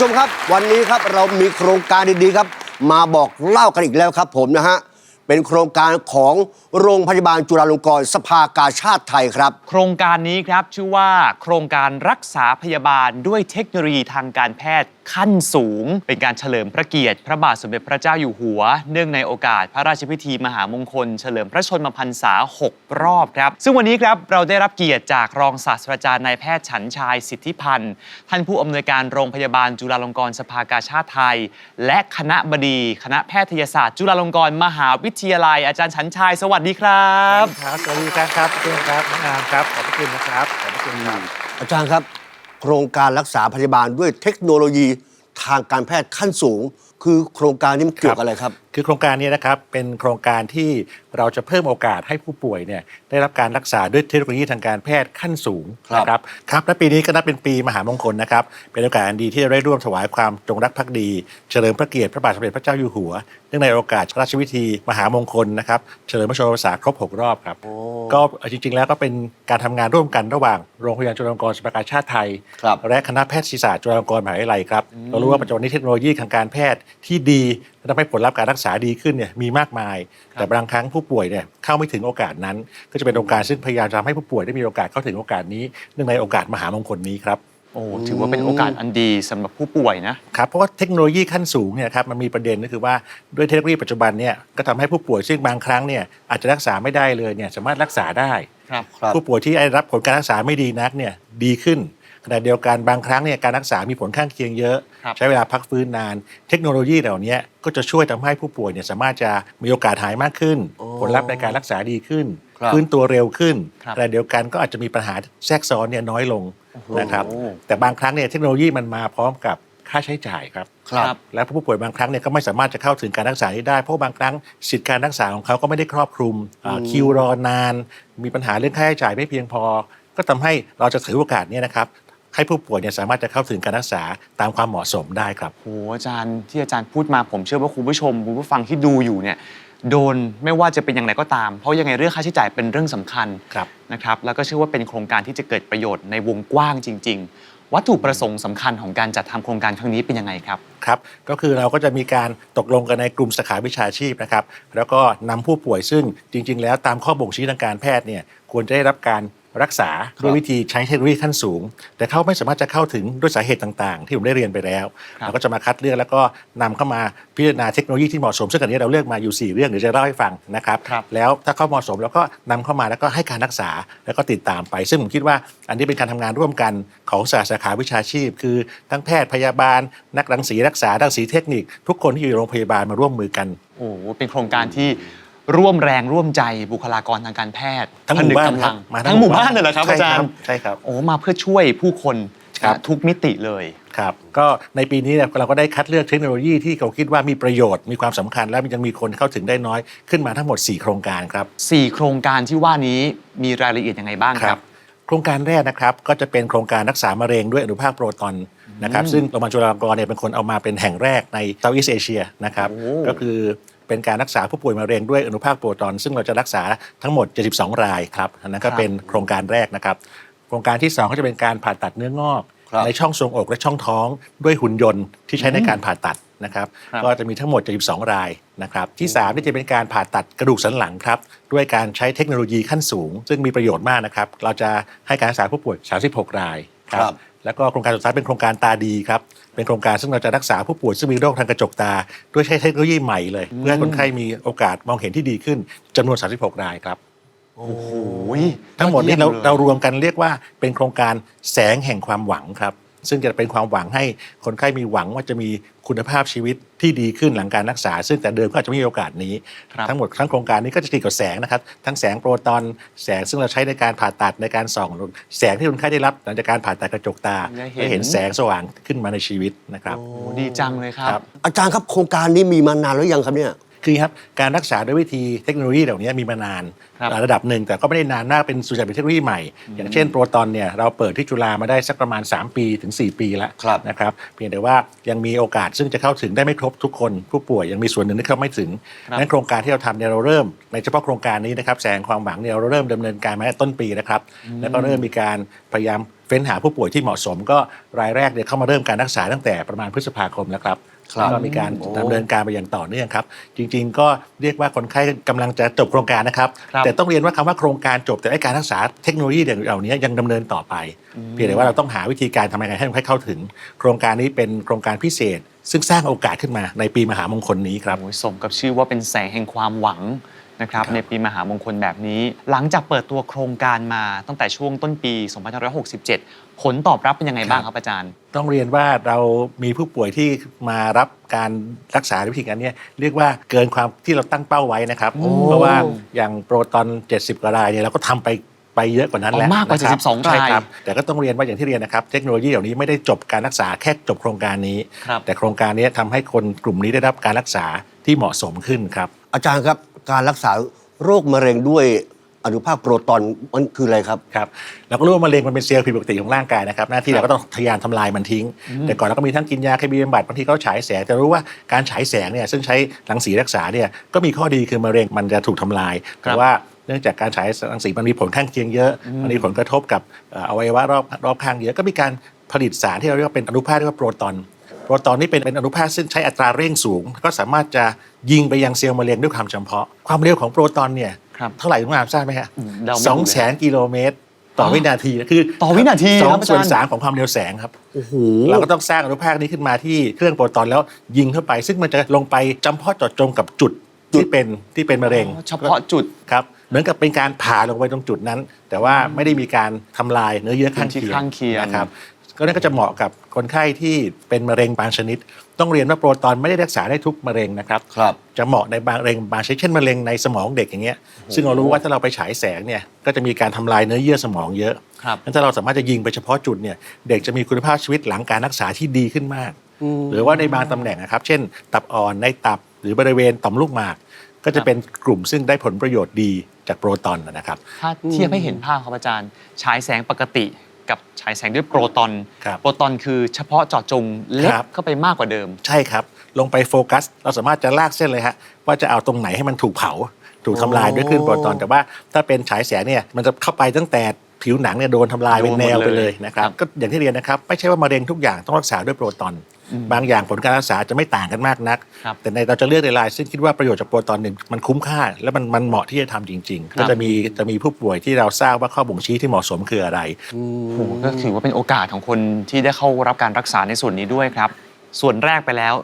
ผู้ชมครับ วันนี้ครับเรามีโครงการดีๆครับ มาบอกเล่ากันอีกแล้วครับผมนะฮะ เป็นโครงการของโรงพยาบาลจุฬาลงกรณ์สภากาชาติไทยครับ โครงการนี้ครับชื่อว่าโครงการรักษาพยาบาลด้วยเทคโนโลยีทางการแพทย์ขั้นสูง เป็นการเฉลิมพระเกียรติ พระบาทสมเด็จพระเจ้าอยู่หัว เนื่องในโอกาสพระราชพิธีมหามงคล เฉลิมพระชนมพรรษา 6 รอบครับ ซึ่งวันนี้ครับเราได้รับเกียรติจากรองศาสตราจารย์นายแพทย์ฉันชายสิทธิพันธ์ท่านผู้อำนวยการโรงพยาบาลจุฬาลงกรณ์สภากาชาติไทย และคณะบดี คณะแพทยศาสตร์ จุฬาลงกรณ์มหาวิทยาลัย อาจารย์ฉันชายสวัสดีครับครับ สวัสดีครับครับขอบคุณครับน้องอามครับ ขอบพระคุณนะครับ ขอบพระคุณครับ อาจารย์ครับ โครงการรักษาพยาบาลด้วยเทคโนโลยีทางการแพทย์ขั้นสูง คือโครงการนี้มันเกี่ยวกับอะไรครับคือโครงการนี้นะครับเป็นโครงการที่เราจะเพิ่มโอกาสให้ผู้ป่วยเนี่ยได้รับการรักษาด้วยเทคโนโลยีทางการแพทย์ขั้นสูงครับนะครับครับและปีนี้ก็นับเป็นปีมหามงคลนะครับเป็นโอกาสอันดีที่จะได้ร่วมถวายความจงรักภักดี เฉลิมพระเกียรติพระบาทสมเด็จพระเจ้าอยู่หัวเนื่องในโอกาสพระราชพิธีมหามงคลนะครับเฉลิมพระชนมพรรษาครบ 6 รอบครับก็จริงๆ แล้วก็เป็นการทำงานร่วมกันระหว่างโรงพยาบาลจุฬาลงกรณ์สภากาชาติไทยครับและคณะแพทยศาสตร์จุฬาลงกรณ์มหาวิทยาลัยครับเรารู้ว่าปัจจุบันนี้เทคโนโลยีทางการแพทย์ที่ดีและทำให้ผลลัพธ์การรักษาดีขึ้นเนี่ยมีมากมาย แต่บางครั้งผู้ป่วยเนี่ยเข้าไม่ถึงโอกาสนั้น ก็จะเป็นโอกาสซึ่งพยายามจะทำให้ผู้ป่วยได้มีโอกาสเข้าถึงโอกาสนี้เนื่องในโอกาสมหามงคลนี้ครับโอ้ถือว่าเป็นโอกาสอันดีสำหรับผู้ป่วยนะครับเพราะว่าเทคโนโลยีขั้นสูงเนี่ยครับมันมีประเด็นก็คือว่าด้วยเทคโนโลยีปัจจุบันเนี่ยก็ทำให้ผู้ป่วยซึ่งบางครั้งเนี่ยอาจจะรักษาไม่ได้เลยเนี่ยสามารถรักษาได้ครับครับผู้ป่วยที่ได้รับผลการรักษาไม่ดีนักเนี่ยดีขึ้นขณะเดียวกันบางครั้งเนี่ยการรักษามีผลข้างเคียงเยอะครับ ใช้เวลาพักฟื้นนาน เทคโนโลยีเหล่านี้ก็จะช่วยทำให้ผู้ป่วยเนี่ยสามารถจะมีโอกาสหายมากขึ้นโอ้ผลลัพธ์ในการรักษาดีขึ้นครับฟื้นตัวเร็วขึ้นครับขณะเดียวกันก็อาจจะมีปัญหาแทรกซ้อนเนี่ยน้อยลงนะครับโอ้แต่บางครั้งเนี่ยเทคโนโลยีมันมาพร้อมกับค่าใช้จ่ายครับครับ และผู้ป่วยบางครั้งเนี่ยก็ไม่สามารถจะเข้าถึงการรักษานี้ได้ เพราะบางครั้งสิทธิการรักษาของเขาก็ไม่ได้ครอบคลุมอ่าคิวรอนาน มีปัญหาเรื่องค่าใช้จ่ายไม่เพียงพอ ก็ทำให้เราจะถือโอกาสเนี้นะครับ ให้ผู้ป่วยเนี่ยสามารถจะเข้าถึงการรักษาตามความเหมาะสมได้ครับ โหอาจารย์ที่อาจารย์พูดมาผมเชื่อว่าคุณผู้ชมคุณผู้ฟังที่ดูอยู่เนี่ยโดนไม่ว่าจะเป็นอย่างไรก็ตาม เพราะยังไงเรื่องค่าใช้จ่ายเป็นเรื่องสำคัญครับ นะครับแล้วก็เชื่อว่าเป็นโครงการที่จะเกิดประโยชน์ในวงกว้างจริง ๆ วัตถุประสงค์สำคัญของการจัดทำโครงการครั้งนี้เป็นยังไงครับ ครับก็คือเราก็จะมีการตกลงกันในกลุ่มสาขาวิชาชีพนะครับ แล้วก็นำผู้ป่วยซึ่งจริง ๆ แล้วตามข้อบ่งชี้ทางการแพทย์เนี่ยควรจะได้รับการ รักษาด้วยวิธีใช้เทคโนโลยีขั้นสูง แต่เขาไม่สามารถจะเข้าถึงด้วยสาเหตุต่างๆ ที่ผมได้เรียนไปแล้วครับเราก็จะมาคัดเลือกแล้วก็นำเข้ามาพิจารณาเทคโนโลยีที่เหมาะสม ซึ่งอันนี้เราเลือกมาอยู่ 4 เรื่องเดี๋ยวจะเล่าให้ฟังนะครับครับแล้วถ้าเขาเหมาะสมเราก็นำเข้ามาแล้วก็ให้การรักษาแล้วก็ติดตามไป ซึ่งผมคิดว่าอันนี้เป็นการทำงานร่วมกันของสาสาขาวิชาชีพ คือทั้งแพทย์พยาบาล นักรังสีรักษารังสีเทคนิค ทุกคนที่อยู่ในโรงพยาบาลมาร่วมมือกันโอ้โหเป็นโครงการที่ ร่วมแรงร่วมใจบุคลากรทางการแพทย์ทั้งหมู่บ้านผนึกกำลังครับมาทั้ทั้งงหหมู่มู่บ้าบ้านนเลยเหรอครับใช่อาจารครับย์ใช่ครับโอ้มาเพื่อช่วยผู้คนครับทุกมิติเลยครับก็ในปีนี้เนี่ยเราก็ได้คัดเลือกเทคโนโลยีที่เราคิดว่ามีประโยชน์มีความสำคัญ และมันยังมีคนเข้าถึงได้น้อยขึ้นมาทั้งหมด 4 โครงการครับ 4 โครงการที่ว่านี้มีรายละเอียดยังไงบ้างครับ โครงการแรกนะครับก็จะเป็นโครงการรักษามะเร็งด้วยอนุภาคโปรตอนนะครับซึ่งโรงพยาบาลจุฬาลงกรณ์เนี่ยเป็นคนเอามาเป็นแห่งแรกในเซาท์อีสเอเชียนะครับโอ้ก็คือ เป็นการรักษาผู้ป่วยมะเร็งด้วยอนุภาคโปรตอน ซึ่งเราจะรักษาทั้งหมด 72 รายครับอันนั้นก็เป็นโครงการแรกนะครับ โครงการที่ 2 ก็จะเป็นการผ่าตัดเนื้องอก ครับในช่องทรวงอกและช่องท้องด้วยหุ่นยนต์ที่ใช้ในการผ่าตัดนะครับ ครับ ก็จะมีทั้งหมด 72 รายนะครับ ที่3นี่จะเป็นการผ่าตัดกระดูกสันหลังครับ ด้วยการใช้เทคโนโลยีขั้นสูง ซึ่งมีประโยชน์มากนะครับ เราจะให้การรักษาผู้ป่วย 36 รายคครัรับบ แล้วก็โครงการสุดท้ายเป็นโครงการตาดีครับ เป็นโครงการซึ่งเราจะรักษาผู้ป่วยซึ่งมีโรคทางกระจกตา ด้วยใช้เทคโนโลยีใหม่เลย เพื่อให้คนไข้มีโอกาสมองเห็นที่ดีขึ้นจำนวน 36 รายครับ โอ้โหทั้งหมดนี้เรายอลยเรารวมกันเรียกว่าเป็นโครงการแสงแห่งความหวังครับ ซึ่งจะเป็นความหวังให้คนไข้มีหวังว่าจะมี คุณภาพชีวิตที่ดีขึ้นหลังการรักษา ซึ่งแต่เดิมก็อาจจะไม่มีโอกาสนี้ครับทั้งหมดทั้งโครงการนี้ก็จะติดกับแสงนะครับทั้งแสงโปรตอนแสงซึ่งเราใช้ในการผ่าตัดในการส่อง แสงที่คนไข้ได้รับหลังจากการผ่าตัดกระจกตาได้เห็นได้เห็นแสงสว่างขึ้นมาในชีวิตนะครับโอ้ดีจังเลยครับครับ อาจารย์ครับโครงการนี้มีมานานแล้วยังครับเนี่ย คือครับการรักษาด้วยวิธีเทคโนโลยีเหล่านี้มีมานานครับระดับหนึ่งแต่ก็ไม่ได้นานมากเป็นส่วนใหญ่เป็นเทคโนโลยีใหม่ อย่างเช่นโปรตอนเนี่ยเราเปิดที่จุฬามาได้สักประมาณ 3 ปีถึง 4 ปีแล้วครับ นะครับเพียงแต่ว่ายังมีโอกาสซึ่งจะเข้าถึงได้ไม่ครบทุกคนผู้ป่วยยังมีส่วนหนึ่งที่เข้าไม่ถึงครับ นั้นโครงการที่เราทำเนี่ยเราเริ่ม ในเฉพาะโครงการนี้นะครับแสงความหวังเนี่ยเราเริ่มดำเนินการมาตั้งแต่ต้นปีนะครับ แล้วก็เริ่มมีการพยายามเฟ้นหาผู้ป่วยที่เหมาะสม ก็รายแรกเนี่ยเข้ามาเริ่มการรักษาตั้งแต่ประมาณพฤษภาคมแล้วครับ ครับแล้วก็มีการโอ้ดำเนินการไปอย่างต่อเนื่องครับ จริงๆ ก็เรียกว่าคนไข้กำลังจะจบโครงการนะครับ ครับแต่ต้องเรียนว่าคำว่าโครงการจบแต่ไอ้การรักษาเทคโนโลยีเหล่านี้ยังดำเนินต่อไป เพียงแต่ว่าเราต้องหาวิธีการทำยังไงให้คนไข้เข้าถึง โครงการนี้เป็นโครงการพิเศษ ซึ่งสร้างโอกาสขึ้นมาในปีมหามงคลนี้ครับ โอ้ยสมกับชื่อว่าเป็นแสงแห่งความหวัง นะครับครับในปีมหามงคลแบบนี้ หลังจากเปิดตัวโครงการมาตั้งแต่ช่วงต้นปี 2567 ผลตอบรับเป็นยังไงบ้างครับอาจารย์ ต้องเรียนว่าเรามีผู้ป่วยที่มารับการรักษาด้วยวิธีการเนี้เรียกว่าเกินความที่เราตั้งเป้าไว้นะครับโอ้เพราะว่าอย่างโปรตอน 70 กว่ารายเนี่ยเราก็ทำไปไปเยอะกว่านั้นอ๋อแล้วมากกว่านะครับ72ใช่รายครับ แต่ก็ต้องเรียนว่าอย่างที่เรียนนะครับ เทคโนโลยีเหล่านี้ไม่ได้จบการรักษาแค่จบโครงการนี้ครับแต่โครงการนี้ทำให้คนกลุ่มนี้ได้รับการรักษาที่เหมาะสมขึ้นครับ อาจารย์ครับ การรักษาโรคมะเร็งด้วยอนุภาคโปรตอนมันคืออะไรครับ ครับเราก็รู้ว่ามะเร็งมันเป็นเซลล์ผิดปกติของร่างกายนะครับหน้าที่เราก็ต้องทะยานทำลายมันทิ้ง แต่ก่อนเราก็มีทั้งกินยาเคมีบำบัดบางทีก็ฉายแสงแต่รู้ว่าการฉายแสงเนี่ยซึ่งใช้รังสีรักษาเนี่ยก็มีข้อดีคือมะเร็งมันจะถูกทำลายครัแต่บว่าเนื่องจากการฉายรังสีมันมีผลข้างเคียงเยอะมันมีผลกระทบกับเอ่ออวัยวะรอบรอบข้างเยอะก็มีการผลิตสารที่เราเรียกว่าเป็นอนุภาคเรียกว่าโปรตอน โปรตอนนี่เป็นเป็นอนุภาคซึ่งใช้อัตราเร่งสูง ก็สามารถจะยิงไปยังเซลล์มะเร็งด้วยความจำเพาะ ความเร็วของโปรตอนเนี่ยครับเท่าไหร่คุณผู้ชมทราบไหมฮะอืมเดาไม่ถูกเลยสองแสนกิโลเมตรต่ออ๋อวินาทีคือต่อวินาทีสอครังบอาจารย์ส่วนสามของความเร็วแสงครับโอ้โหเราก็ต้องสร้างอนุภาคนี้ขึ้นมาที่เครื่องโปรตอนแล้วยิงเข้าไป ซึ่งมันจะลงไปจำเพาะเจาะจงกับจุดที่เป็นที่เป็นมะเร็งอ๋อเฉพาะจุดครับเหมือนกับเป็นการผ่าลงไปตรงจุดนั้น แต่ว่าไม่ได้มีการทำลายเนื้อเยื่อข้างพื้นที่เคียงข้างเคียงนะครับ ก็นั่นก็จะเหมาะกับคนไข้ที่เป็นมะเร็งบางชนิด ต้องเรียนว่าโปรตอนไม่ได้รักษาได้ทุกมะเร็งนะครับครับจะเหมาะในบางมะเร็งบางชนิดเช่นมะเร็งในสมองเด็กอย่างเงี้ยซึ่งเรารู้ว่าถ้าเราไปฉายแสงเนี่ยก็จะมีการทำลายเนื้อเยื่อสมองเยอะครับ งั้นถ้าเราสามารถจะยิงไปเฉพาะจุดเนี่ยเด็กจะมีคุณภาพชีวิตหลังการรักษาที่ดีขึ้นมาก หรือว่าในบางตำแหน่งนะครับเช่น ตับอ่อนในตับหรือบริเวณต่อมลูกหมาก ก็จะเป็นกลุ่มซึ่งได้ผลประโยชน์ดีจากโปรตอนนะครับ ถ้าเทียบให้เห็นภาพครับอาจารย์ฉายแสงปกติ กับฉายแสงด้วยโปรตอน ครับ โปรตอนคือเฉพาะเจาะจงเล็กครับ เข้าไปมากกว่าเดิม ใช่ครับ ลงไปโฟกัส เราสามารถจะลากเส้นเลยฮะว่าจะเอาตรงไหนให้มันถูกเผา ถูกทำลายด้วยคลื่นโปรตอน แต่ว่าถ้าเป็นฉายแสงเนี่ยมันจะเข้าไปตั้งแต่ผิวหนังเนี่ยโดนทำลายเป็นแนวไปเลยนะครับครับก็อย่างที่เรียนนะครับ ไม่ใช่ว่ามะเร็งทุกอย่างต้องรักษาด้วยโปรตอน บางอย่างผลการรักษาจะไม่ต่างกันมากนัก ครับแต่ในเราจะเลือกในราย ซึ่งคิดว่าประโยชน์จากโปรตอนหนึ่งมันคุ้มค่า และมันมันเหมาะที่จะทำจริงครับๆก็จะมีจะมีผู้ป่วยที่เราทราบว่าข้อบ่งชี้ที่เหมาะสมคืออะไร โอ้โหก็ถือว่าเป็นโอกาสของคนที่ได้เข้ารับการรักษาในส่วนนี้ด้วยครับ ส่วนแรกไปแล้ว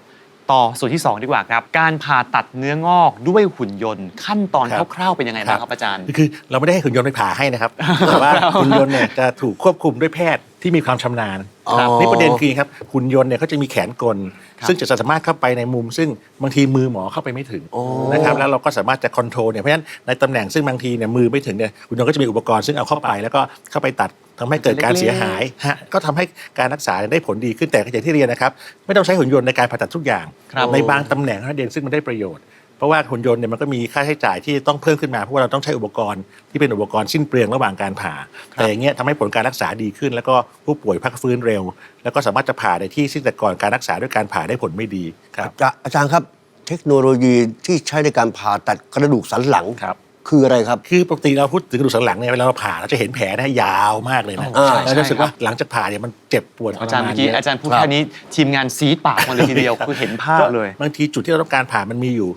ต่อส่วนที่ 2 ดีกว่าครับ การผ่าตัดเนื้องอกด้วยหุ่นยนต์ ขั้นตอนครับ คร่าวๆเป็นยังไงบ้างครับอาจารย์ คือเราไม่ได้ให้หุ่นยนต์ไปผ่าให้นะครับ แต่ว่าหุ่นยนต์เนี่ยจะถูกควบคุมด้วยแพทย์ ที่มีความชำนาญครับนี่ประเด็นคือครับหุ่นยนต์เนี่ยเขาจะมีแขนกลครับซึ่งจะสามารถเข้าไปในมุม ซึ่งบางทีมือหมอเข้าไปไม่ถึงโอ้นะครับแล้วเราก็สามารถจะคอนโทรลเนี่ยเพราะฉะนั้นในตำแหน่งซึ่งบางทีเนี่ยมือไม่ถึงเนี่ยหุ่นยนต์ก็จะมีอุปกรณ์ซึ่งเอาเข้าไป แล้วก็เข้าไปตัดทำให้เกิดการเสียหายฮะก็ทำให้การรักษาได้ผลดีขึ้นแต่อย่างที่เรียนนะครับ ไม่ต้องใช้หุ่นยนต์ในการผ่าตัดทุกอย่างครับในบางตำแหน่งเท่านั้นเองซึ่งมันได้ประโยชน์ เพราะว่าหุ่นยนต์เนี่ยมันก็มีค่าใช้จ่ายที่ต้องเพิ่มขึ้นมาเพราะว่าเราต้องใช้อุปกรณ์ที่เป็นอุปกรณ์สิ้นเปลืองระหว่างการผ่า แต่อย่างเงี้ยทำให้ผลการรักษาดีขึ้น แล้วก็ผู้ป่วยพักฟื้นเร็ว แล้วก็สามารถจะผ่าในที่ซึ่งแต่ก่อนการรักษาด้วยการผ่าได้ผลไม่ดีครับอาจารย์อาจารย์ครับเทคโนโลยีที่ใช้ในการผ่าตัดกระดูกสันหลังครับคืออะไรครับ คือปกติเราพูดถึงกระดูกสันหลังเนี่ยเวลาเราผ่าเราจะเห็นแผลนะยาวมากเลยนะอ่าแล้วรู้สึกว่าหลังจากผ่าเนี่ยมันเจ็บปวดทอาจารย์มเมื่อกี้ยะอาจารย์พูดครับแค่นี้ทีมงานซีดปากมาเลยทีเดียวคือเห็นภาพเลย บางทีจุดที่เราต้องการผ่ามันมีอยู่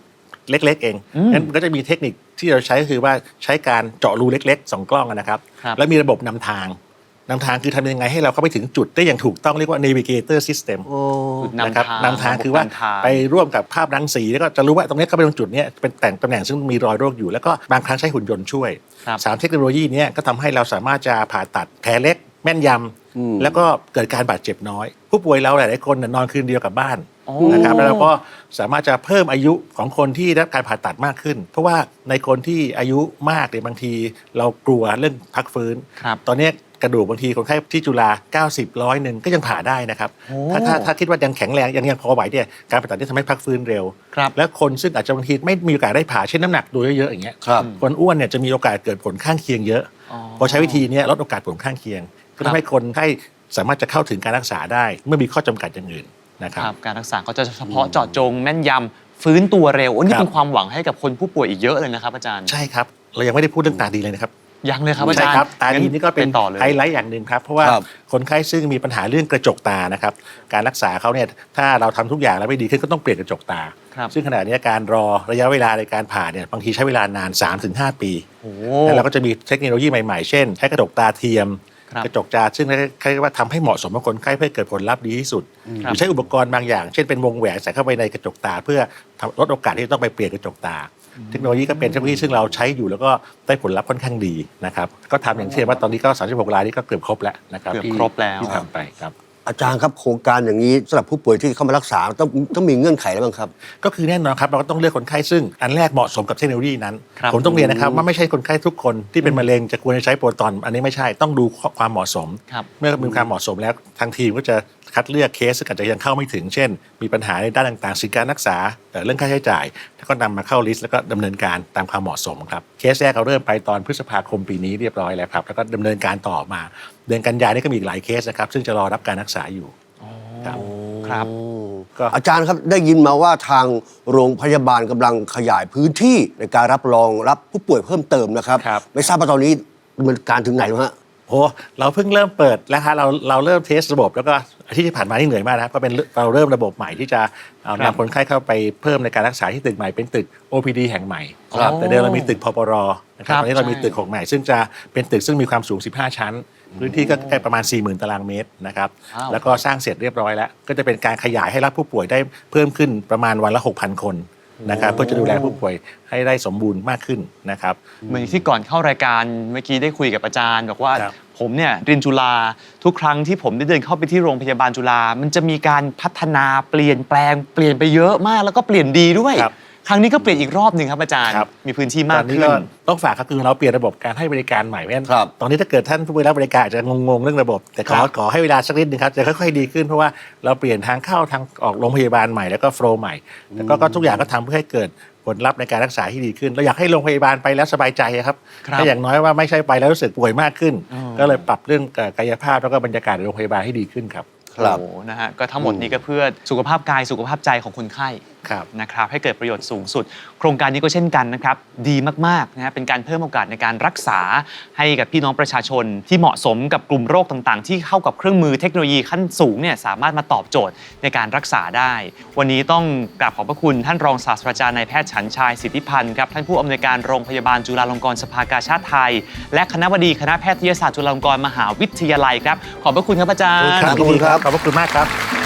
เล็ก ๆ เองอืมนั้นมันก็จะมีเทคนิคที่เราใช้ก็คือว่าใช้การเจาะรูเล็กๆสองกล้องอะนะครับครับ แล้วมีระบบนำทางนำทางคือทำยังไงให้เราเข้าไปถึงจุดได้อย่างถูกต้องเรียกว่า navigator system โอ้นำนะครับทางนำทางคือว่าระบบนำทางไปร่วมกับภาพรังสี แล้วก็จะรู้ว่าตรงนี้เข้าไปตรงจุดเนี้ยเป็นแต่งตำแหน่งซึ่งมีรอยโรคอยู่ แล้วก็บางครั้งใช้หุ่นยนต์ช่วยครับสามเทคโนโลยีเนี้ยก็ทำให้เราสามารถจะผ่าตัดแผลเล็ก แม่นยอืมำแล้วก็เกิดการบาดเจ็บน้อย ผู้ป่วยเราหลายๆคนน่ะนอนคืนเดียวกับบ้านโอ้ นะครับแล้วเราก็สามารถจะเพิ่มอายุของคนที่ได้รับการผ่าตัดมากขึ้น เพราะว่าในคนที่อายุมากเนี่ยบางที เรากลัวเรื่องพักฟื้น ครับ ตอนเนี้ยกระดูกบางทีคนไข้ที่จุฬา90ร้อยหนึ่งก็ยังผ่าได้นะครับโอ้ถ้าถ้าถ้าคิดว่ายังแข็งแรงยังยังพอไหวเนี่ยการผ่าตัดที่ทำให้พักฟื้นเร็ว ครับและคนซึ่งอาจจะบางทีไม่มีโอกาสได้ผ่าเช่นน้ำหนักตัวเยอะๆอย่างเงี้ยครับคนอ้วนเนี่ยจะมีโอกาสเกิดผลข้างเคียงเยอะ อ๋อ พอใช้วิธีเนี้ยลดโอกาสผลข้างเคียง ก็ครับทำให้คนไข้สามารถจะเข้าถึงการรักษาได้ เมื่อมีข้อจำกัดอย่างอื่น นะคครับรับ การรักษาก็จะเฉพาะเจาะจงแม่นยำฟื้นตัวเร็วโอ้นี่ครับเป็นความหวังให้กับคนผู้ป่วยอีกเยอะเลยนะครับ อาจารย์ใช่ครับ เรายังไม่ได้พูดเรื่องตาดีเลยนะครับยังเลยครับอาใช่จารย์ครับตาดีนี่ก็เป็นต่อเลยไฮไลท์อย่างหนึ่งครับ เพราะว่าครับคนไข้ซึ่งมีปัญหาเรื่องกระจกตานะครับ การรักษาเขาเนี่ยถ้าเราทำทุกอย่างแล้วไม่ดีขึ้นก็ต้องเปลี่ยนกระจกตาครับซึ่งขณะนี้การรอระยะเวลาในการผ่าเนี่ยบางทีใช้เวลานาน 3-5 ปีโอ้แล้วเราก็จะมีเทคโนโลยีใหม่ๆ เช่น ใช้กระจกตาเทียมครับ กระจกตาซึ่งเรียกว่าทำให้เหมาะสมกับคนไข้เพื่อให้เกิดผลลัพธ์ดีที่สุดคหรับรือใช้อุปกรณ์บางอย่าง เช่นเป็นวงแหวนใส่เข้าไปในกระจกตา เพื่อทำลดโอกาสที่จะต้องไปเปลี่ยนกระจกตา เทคโนโลยีก็เป็นเทคโนโลยีซึ่งเราใช้อยู่แล้วก็ได้ผลลัพธ์ค่อนข้างดีนะครับก็ทำอย่างเช่นว่าตอนนี้ก็36รายนี่ก็เกือบครบแล้วนะครับเกือบที่ครบแล้วที่ทำไปครับ อาจารย์ครับโครงการอย่างนี้สำหรับผู้ป่วยที่เข้ามารักษาต้องต้องมีเงื่อนไขแล้วบ้างครับ ก็คือแน่นอนครับ เราก็ต้องเลือกคนไข้ซึ่งอันแรกเหมาะสมกับเทคโนโลยีนั้น ครับผมต้องเรียนนะครับว่าไม่ใช่คนไข้ทุกคนที่เป็นมะเร็งจะควรจะใช้โปรตอน อันนี้ไม่ใช่ต้องดูความเหมาะสม ครับ เมื่อมีความเหมาะสมแล้วทางทีมก็จะ คัดเลือกเคสซึ่งอาจจะยังเข้าไม่ถึง เช่น มีปัญหาในด้านต่างๆ สินการรักษาเอ่อเรื่องค่าใช้จ่าย แล้วก็นำมาเข้าลิสต์แล้วก็ดำเนินการตามความเหมาะสมครับ เคสแรกเราเริ่มไปตอนพฤษภาคมปีนี้เรียบร้อยแล้วครับ แล้วก็ดำเนินการต่อมา เดือนกันยายนนี่ก็มีอีกหลายเคสนะครับ ซึ่งจะรอรับการรักษาอยู่ครับครับก็อาจารย์ครับได้ยินมาว่าทางโรงพยาบาลกำลังขยายพื้นที่ในการรับรองรับผู้ป่วยเพิ่มเติมนะครับครับไม่ทราบว่าตอนนี้มันการถึงไหนแล้วฮะ โอ้เราเพิ่งเริ่มเปิดแล้วฮะเราเราเริ่มเทสระบบ แล้วก็อาที่ที่ผ่านมานี่เหนื่อยมากนะครับก็เป็นเราเริ่มระบบใหม่ที่จะเอาครับนำคนไข้เข้าไปเพิ่มในการรักษาที่ตึกใหม่เป็นตึก OPD แห่งใหม่ครับแต่เดิมเรามีตึกพปรนะครับครับตอนนี้เรามีใช่ตึกของใหม่ ซึ่งจะเป็นตึกซึ่งมีความสูง 15 ชั้น พื้นที่ก็ใกล้ประมาณ 40,000 ตารางเมตรนะครับว้าวแล้วก็สร้างเสร็จเรียบร้อยแล้ว ก็จะเป็นการขยายให้รับผู้ป่วยได้เพิ่มขึ้นประมาณวันละ 6,000 คน นะครับเพื่อจะดูแลผู้ป่วยให้ได้สมบูรณ์มากขึ้นนะครับ เหมือนที่ก่อนเข้ารายการเมื่อกี้ได้คุยกับอาจารย์ บอกว่าครับ ผมเนี่ยเรียนจุฬาทุกครั้งที่ผมได้เดินเข้าไปที่โรงพยาบาลจุฬามันจะมีการพัฒนาเปลี่ยนแปลงเปลี่ยนไปเยอะมากแล้วก็เปลี่ยนดีด้วย ครับ ครั้งนี้ก็เปลี่ยนอีกรอบหนึ่งครับอาจารย์ ครับ มีพื้นที่ตมาอกนนี้ขึ้ก็นต้องฝากก็คือเราเปลี่ยนระบบการให้บริการใหม่เพราะฉะนั้นครับตอนนี้ถ้าเกิดท่านผู้บริรับบริการอาจจะงงๆเรื่องระบบ แต่ขอครับ ขอให้เวลาสักนิดนึงครับจะค่อยๆดีขึ้นเพราะว่าเราเปลี่ยนทางเข้าทางออกโรงพยาบาลใหม่แล้วก็โฟล์ใหม่แล้วก็ก็ทุกอย่างก็ทำเพื่อให้เกิดผลลัพธ์ในการรักษาที่ดีขึ้น เราอยากให้โรงพยาบาลไปแล้วสบายใจครับครับถ้าอย่างน้อยว่าไม่ใช่ไปแล้วรู้สึกป่วยมากขึ้น อ๋อ ก็เลยปรับเรื่องเอ่อกายภาพแล้วก็บรรยากาศในโรงพยาบาลให้ดีขึ้นครับ ครับ โอ้โหนะฮะก็ทั้งหมดนี้ก็เพื่อสุขภาพกายสุขภาพใจของคนไข้ ครับนะครับให้เกิดประโยชน์สูงสุด โครงการนี้ก็เช่นกันนะครับดีมากๆนะฮะเป็นการเพิ่มโอกาสในการรักษาให้กับพี่น้องประชาชน ที่เหมาะสมกับกลุ่มโรคต่างๆ ที่เข้ากับเครื่องมือเทคโนโลยีขั้นสูงเนี่ยสามารถมาตอบโจทย์ในการรักษาได้ วันนี้ต้องกราบขอบพระคุณท่านรองศาสตราจารย์นายแพทย์ฉันชายสิทธิพันธ์ครับท่านผู้อำนวยการโรงพยาบาลจุฬาลงกรณ์สภากาชาติไทย และคณะบดีคณะแพทยศาสตร์จุฬาลงกรณ์มหาวิทยาลัยครับขอบพระคุณครับอาจารย์ขอบคุณครับขอบพระคุณมากครับ